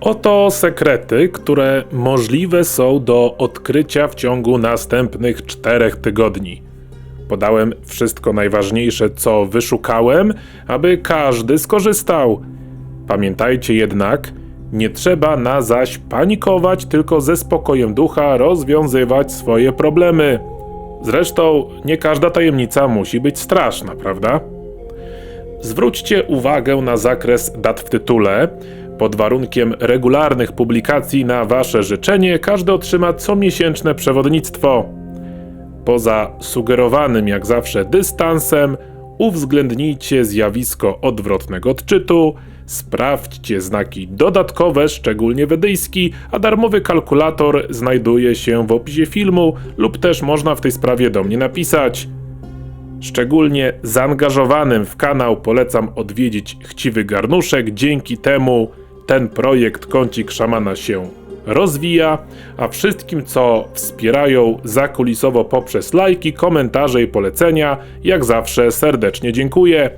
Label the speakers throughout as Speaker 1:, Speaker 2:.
Speaker 1: Oto sekrety, które możliwe są do odkrycia w ciągu następnych czterech tygodni. Podałem wszystko najważniejsze, co wyszukałem, aby każdy skorzystał. Pamiętajcie jednak, nie trzeba na zaś panikować, tylko ze spokojem ducha rozwiązywać swoje problemy. Zresztą nie każda tajemnica musi być straszna, prawda? Zwróćcie uwagę na zakres dat w tytule. Pod warunkiem regularnych publikacji na Wasze życzenie każdy otrzyma comiesięczne przewodnictwo. Poza sugerowanym jak zawsze dystansem, uwzględnijcie zjawisko odwrotnego odczytu, sprawdźcie znaki dodatkowe, szczególnie wedyjski, a darmowy kalkulator znajduje się w opisie filmu lub też można w tej sprawie do mnie napisać. Szczególnie zaangażowanym w kanał polecam odwiedzić Chciwy Garnuszek. Dzięki temu ten projekt Kącik Szamana się rozwija, a wszystkim, co wspierają zakulisowo poprzez lajki, komentarze i polecenia, jak zawsze serdecznie dziękuję.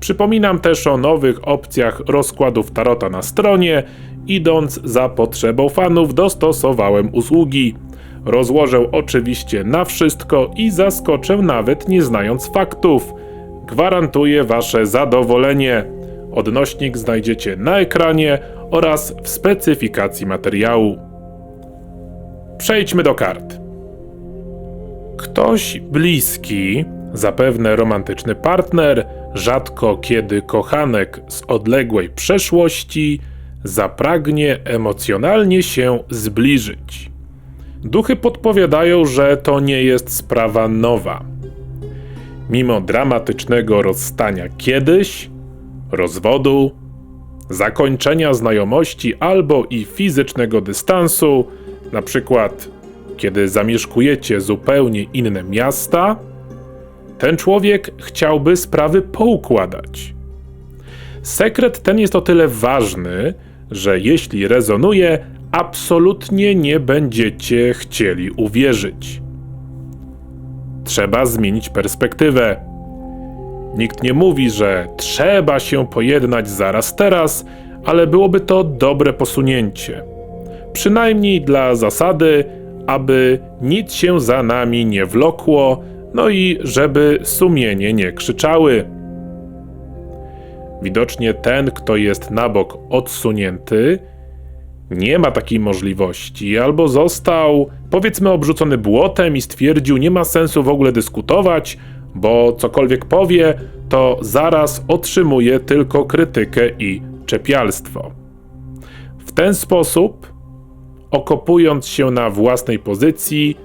Speaker 1: Przypominam też o nowych opcjach rozkładów tarota na stronie. Idąc za potrzebą fanów, dostosowałem usługi. Rozłożę oczywiście na wszystko i zaskoczę nawet nie znając faktów. Gwarantuję Wasze zadowolenie. Odnośnik znajdziecie na ekranie oraz w specyfikacji materiału. Przejdźmy do kart. Ktoś bliski, zapewne romantyczny partner, rzadko kiedy kochanek z odległej przeszłości, zapragnie emocjonalnie się zbliżyć. Duchy podpowiadają, że to nie jest sprawa nowa. Mimo dramatycznego rozstania kiedyś, rozwodu, zakończenia znajomości albo i fizycznego dystansu, na przykład kiedy zamieszkujecie zupełnie inne miasta, ten człowiek chciałby sprawy poukładać. Sekret ten jest o tyle ważny, że jeśli rezonuje, absolutnie nie będziecie chcieli uwierzyć. Trzeba zmienić perspektywę. Nikt nie mówi, że trzeba się pojednać zaraz teraz, ale byłoby to dobre posunięcie. Przynajmniej dla zasady, aby nic się za nami nie wlokło, no i żeby sumienie nie krzyczały. Widocznie ten, kto jest na bok odsunięty, nie ma takiej możliwości, albo został, powiedzmy, obrzucony błotem i stwierdził, nie ma sensu w ogóle dyskutować, bo cokolwiek powie, to zaraz otrzymuje tylko krytykę i czepialstwo. W ten sposób, okopując się na własnej pozycji,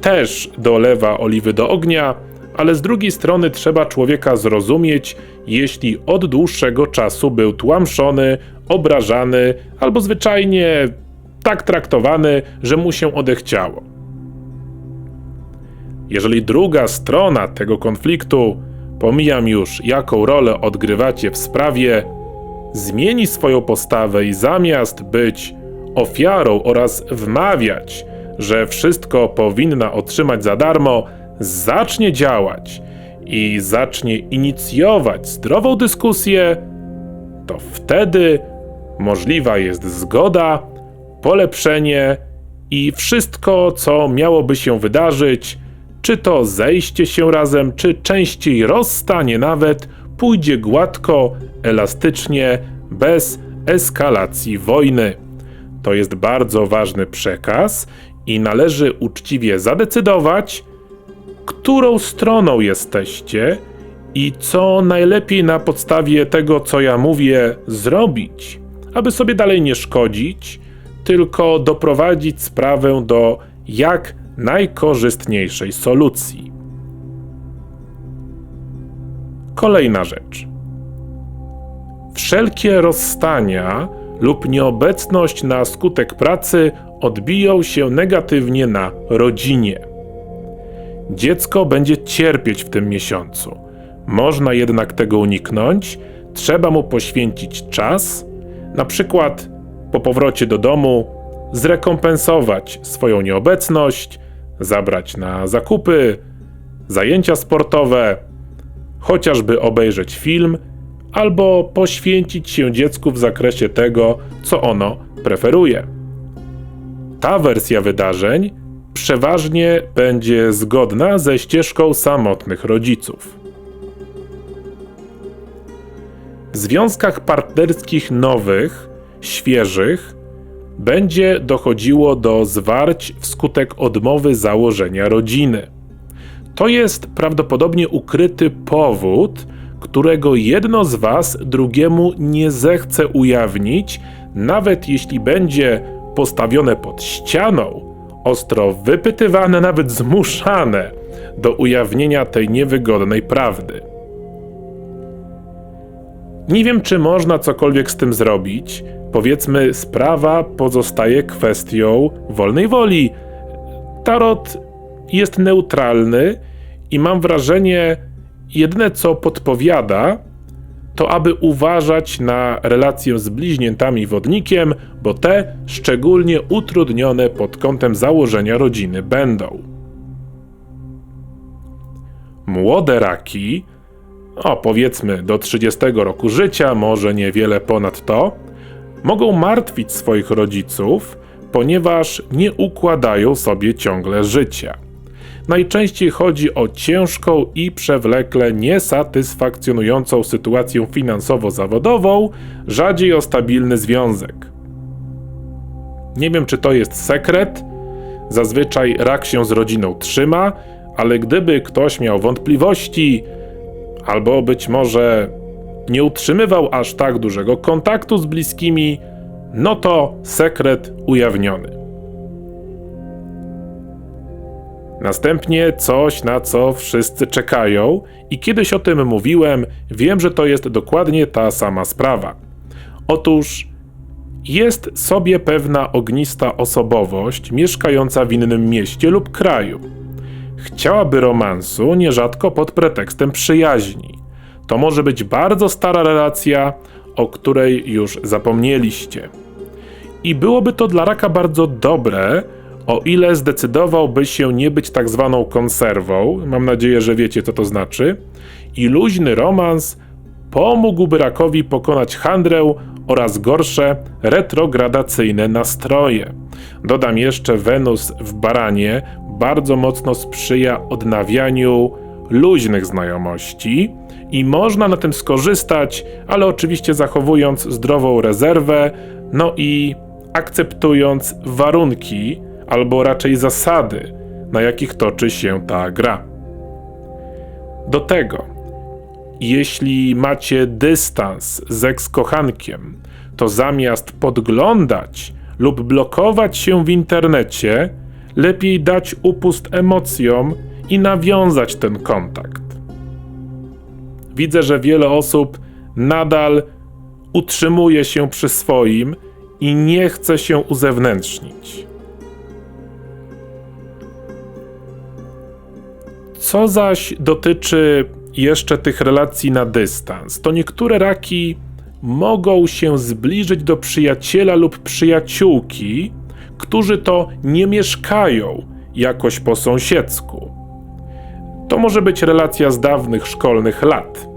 Speaker 1: też dolewa oliwy do ognia, ale z drugiej strony trzeba człowieka zrozumieć, jeśli od dłuższego czasu był tłamszony, obrażany albo zwyczajnie tak traktowany, że mu się odechciało. Jeżeli druga strona tego konfliktu, pomijam już jaką rolę odgrywacie w sprawie, zmieni swoją postawę i zamiast być ofiarą oraz wmawiać, że wszystko powinna otrzymać za darmo, zacznie działać i zacznie inicjować zdrową dyskusję, to wtedy możliwa jest zgoda, polepszenie i wszystko, co miałoby się wydarzyć, czy to zejście się razem, czy częściej rozstanie nawet, pójdzie gładko, elastycznie, bez eskalacji wojny. To jest bardzo ważny przekaz i należy uczciwie zadecydować, którą stroną jesteście i co najlepiej na podstawie tego, co ja mówię, zrobić, aby sobie dalej nie szkodzić, tylko doprowadzić sprawę do jak najkorzystniejszej solucji. Kolejna rzecz. Wszelkie rozstania lub nieobecność na skutek pracy odbiją się negatywnie na rodzinie. Dziecko będzie cierpieć w tym miesiącu. Można jednak tego uniknąć, trzeba mu poświęcić czas, na przykład po powrocie do domu zrekompensować swoją nieobecność, zabrać na zakupy, zajęcia sportowe, chociażby obejrzeć film albo poświęcić się dziecku w zakresie tego, co ono preferuje. Ta wersja wydarzeń przeważnie będzie zgodna ze ścieżką samotnych rodziców. W związkach partnerskich nowych, świeżych, będzie dochodziło do zwarć wskutek odmowy założenia rodziny. To jest prawdopodobnie ukryty powód, którego jedno z Was drugiemu nie zechce ujawnić, nawet jeśli będzie postawione pod ścianą, ostro wypytywane, nawet zmuszane do ujawnienia tej niewygodnej prawdy. Nie wiem, czy można cokolwiek z tym zrobić. Powiedzmy, sprawa pozostaje kwestią wolnej woli. Tarot jest neutralny i mam wrażenie, jedyne co podpowiada, to aby uważać na relację z bliźniętami wodnikiem, bo te szczególnie utrudnione pod kątem założenia rodziny będą. Młode raki, o powiedzmy do 30 roku życia, może niewiele ponad to, mogą martwić swoich rodziców, ponieważ nie układają sobie ciągle życia. Najczęściej chodzi o ciężką i przewlekle niesatysfakcjonującą sytuację finansowo-zawodową, rzadziej o stabilny związek. Nie wiem, czy to jest sekret. Zazwyczaj rak się z rodziną trzyma, ale gdyby ktoś miał wątpliwości, albo być może nie utrzymywał aż tak dużego kontaktu z bliskimi, no to sekret ujawniony. Następnie coś, na co wszyscy czekają, i kiedyś o tym mówiłem, wiem, że to jest dokładnie ta sama sprawa. Otóż jest sobie pewna ognista osobowość mieszkająca w innym mieście lub kraju. Chciałaby romansu nierzadko pod pretekstem przyjaźni. To może być bardzo stara relacja, o której już zapomnieliście. I byłoby to dla raka bardzo dobre, o ile zdecydowałby się nie być tak zwaną konserwą, mam nadzieję, że wiecie co to znaczy, i luźny romans pomógłby rakowi pokonać handrę oraz gorsze retrogradacyjne nastroje. Dodam jeszcze, Wenus w baranie bardzo mocno sprzyja odnawianiu luźnych znajomości i można na tym skorzystać, ale oczywiście zachowując zdrową rezerwę, no i akceptując warunki, albo raczej zasady, na jakich toczy się ta gra. Do tego, jeśli macie dystans z ekskochankiem, to zamiast podglądać lub blokować się w internecie, lepiej dać upust emocjom i nawiązać ten kontakt. Widzę, że wiele osób nadal utrzymuje się przy swoim i nie chce się uzewnętrznić. Co zaś dotyczy jeszcze tych relacji na dystans, to niektóre raki mogą się zbliżyć do przyjaciela lub przyjaciółki, którzy to nie mieszkają jakoś po sąsiedzku. To może być relacja z dawnych szkolnych lat,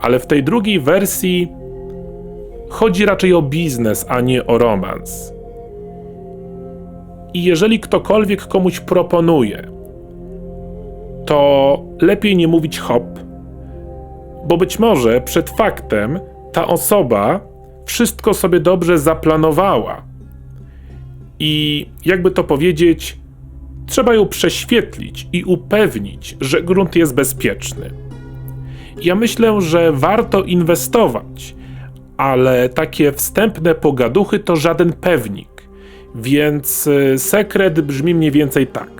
Speaker 1: ale w tej drugiej wersji chodzi raczej o biznes, a nie o romans. I jeżeli ktokolwiek komuś proponuje, to lepiej nie mówić hop, bo być może przed faktem ta osoba wszystko sobie dobrze zaplanowała. I jakby to powiedzieć, trzeba ją prześwietlić i upewnić, że grunt jest bezpieczny. Ja myślę, że warto inwestować, ale takie wstępne pogaduchy to żaden pewnik. Więc y, sekret brzmi mniej więcej tak.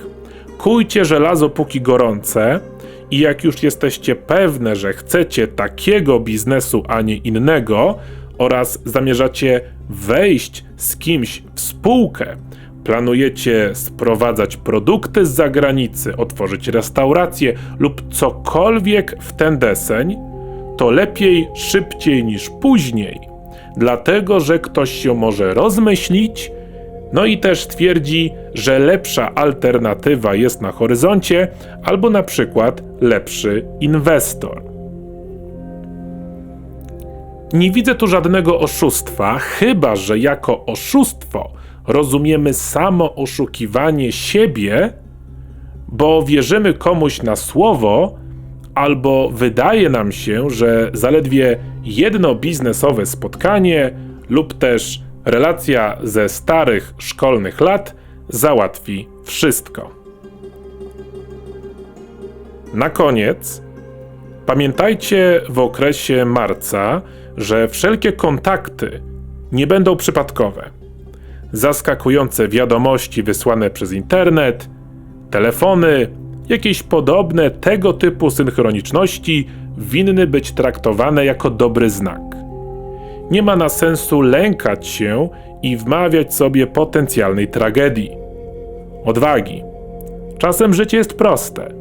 Speaker 1: Kujcie żelazo póki gorące i jak już jesteście pewne, że chcecie takiego biznesu, a nie innego oraz zamierzacie wejść z kimś w spółkę, planujecie sprowadzać produkty z zagranicy, otworzyć restaurację lub cokolwiek w ten deseń, to lepiej szybciej niż później, dlatego że ktoś się może rozmyślić no i też twierdzi, że lepsza alternatywa jest na horyzoncie, albo na przykład lepszy inwestor. Nie widzę tu żadnego oszustwa, chyba że jako oszustwo rozumiemy samo oszukiwanie siebie, bo wierzymy komuś na słowo, albo wydaje nam się, że zaledwie jedno biznesowe spotkanie lub też relacja ze starych szkolnych lat załatwi wszystko. Na koniec pamiętajcie w okresie marca, że wszelkie kontakty nie będą przypadkowe. Zaskakujące wiadomości wysłane przez internet, telefony, jakieś podobne tego typu synchroniczności winny być traktowane jako dobry znak. Nie ma na sensu lękać się i wmawiać sobie potencjalnej tragedii. Odwagi. Czasem życie jest proste.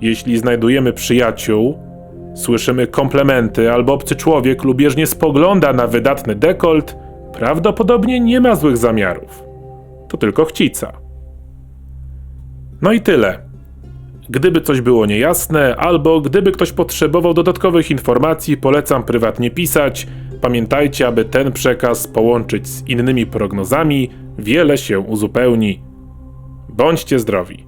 Speaker 1: Jeśli znajdujemy przyjaciół, słyszymy komplementy albo obcy człowiek lubieżnie spogląda na wydatny dekolt, prawdopodobnie nie ma złych zamiarów. To tylko chcica. No i tyle. Gdyby coś było niejasne, albo gdyby ktoś potrzebował dodatkowych informacji, polecam prywatnie pisać. Pamiętajcie, aby ten przekaz połączyć z innymi prognozami, wiele się uzupełni. Bądźcie zdrowi.